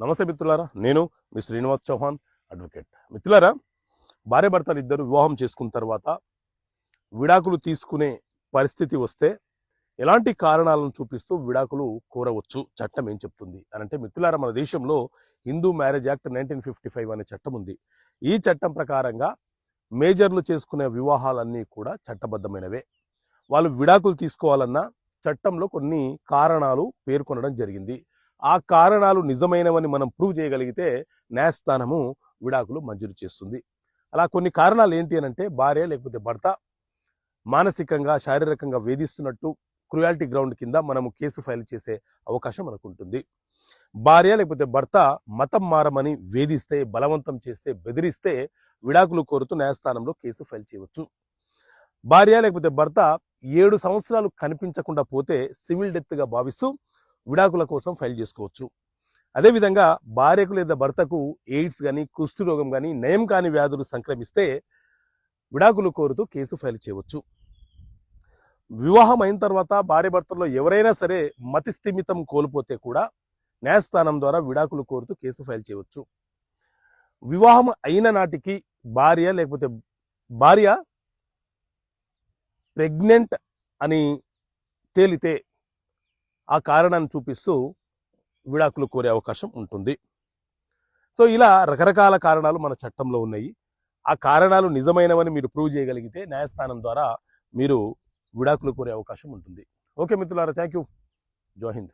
నమస్తే మిత్రులారా నేను మీ శ్రీనివాస్ చౌహాన్ అడ్వకేట్. మిత్రులారా భార్య భర్తలు ఇద్దరు వివాహం చేసుకున్న తర్వాత విడాకులు తీసుకునే పరిస్థితి వస్తే ఎలాంటి కారణాలను చూపిస్తూ విడాకులు కోరవచ్చు? చట్టం ఏం చెప్తుంది? అని అంటే మిత్రులారా మన దేశంలో Hindu marriage act nineteen fifty five అనే చట్టం ఉంది. ఈ చట్టం ప్రకారంగా మేజర్లు చేసుకునే వివాహాలన్నీ కూడా చట్టబద్ధమైనవే. వాళ్ళు విడాకులు తీసుకోవాలన్నా చట్టంలో కొన్ని కారణాలు పేర్కొనడం జరిగింది. ఆ కారణాలు నిజమైనవని మనం ప్రూవ్ చేయగలిగితే న్యాయస్థానము విడాకులు మంజూరు చేస్తుంది. అలా కొన్ని కారణాలు ఏంటి అని అంటే భార్య లేకపోతే భర్త మానసికంగా శారీరకంగా వేధిస్తున్నట్టు క్రుయాలిటీ గ్రౌండ్ కింద మనము కేసు ఫైల్ చేసే అవకాశం మనకు ఉంటుంది భార్య లేకపోతే భర్త మతం మారమని వేధిస్తే బలవంతం చేస్తే బెదిరిస్తే విడాకులు కోరుతూ న్యాయస్థానంలో కేసు ఫైల్ చేయవచ్చు. భార్య లేకపోతే భర్త ఏడు సంవత్సరాలు కనిపించకుండా పోతే సివిల్ డెత్గా భావిస్తూ విడాకుల కోసం ఫైల్ చేసుకోవచ్చు. అదేవిధంగా భార్యకు లేదా భర్తకు ఎయిడ్స్ కానీ కుష్టు రోగం కానీ నయం కాని వ్యాధులు సంక్రమిస్తే విడాకులు కోరుతూ కేసు ఫైల్ చేయవచ్చు. వివాహం అయిన తర్వాత భార్య భర్తల్లో ఎవరైనా సరే మతి స్థిమితం కోల్పోతే కూడా న్యాయస్థానం ద్వారా విడాకులు కోరుతూ కేసు ఫైల్ చేయవచ్చు. వివాహం అయిన నాటికి భార్య లేకపోతే భార్య ప్రెగ్నెంట్ అని తేలితే ఆ కారణాన్ని చూపిస్తూ విడాకులు కోరే అవకాశం ఉంటుంది. సో ఇలా రకరకాల కారణాలు మన చట్టంలో ఉన్నాయి. ఆ కారణాలు నిజమైనవని మీరు ప్రూవ్ చేయగలిగితే న్యాయస్థానం ద్వారా మీరు విడాకులు కోరే అవకాశం ఉంటుంది. ఓకే మిత్రులారా థ్యాంక్ యూ. జోహింద్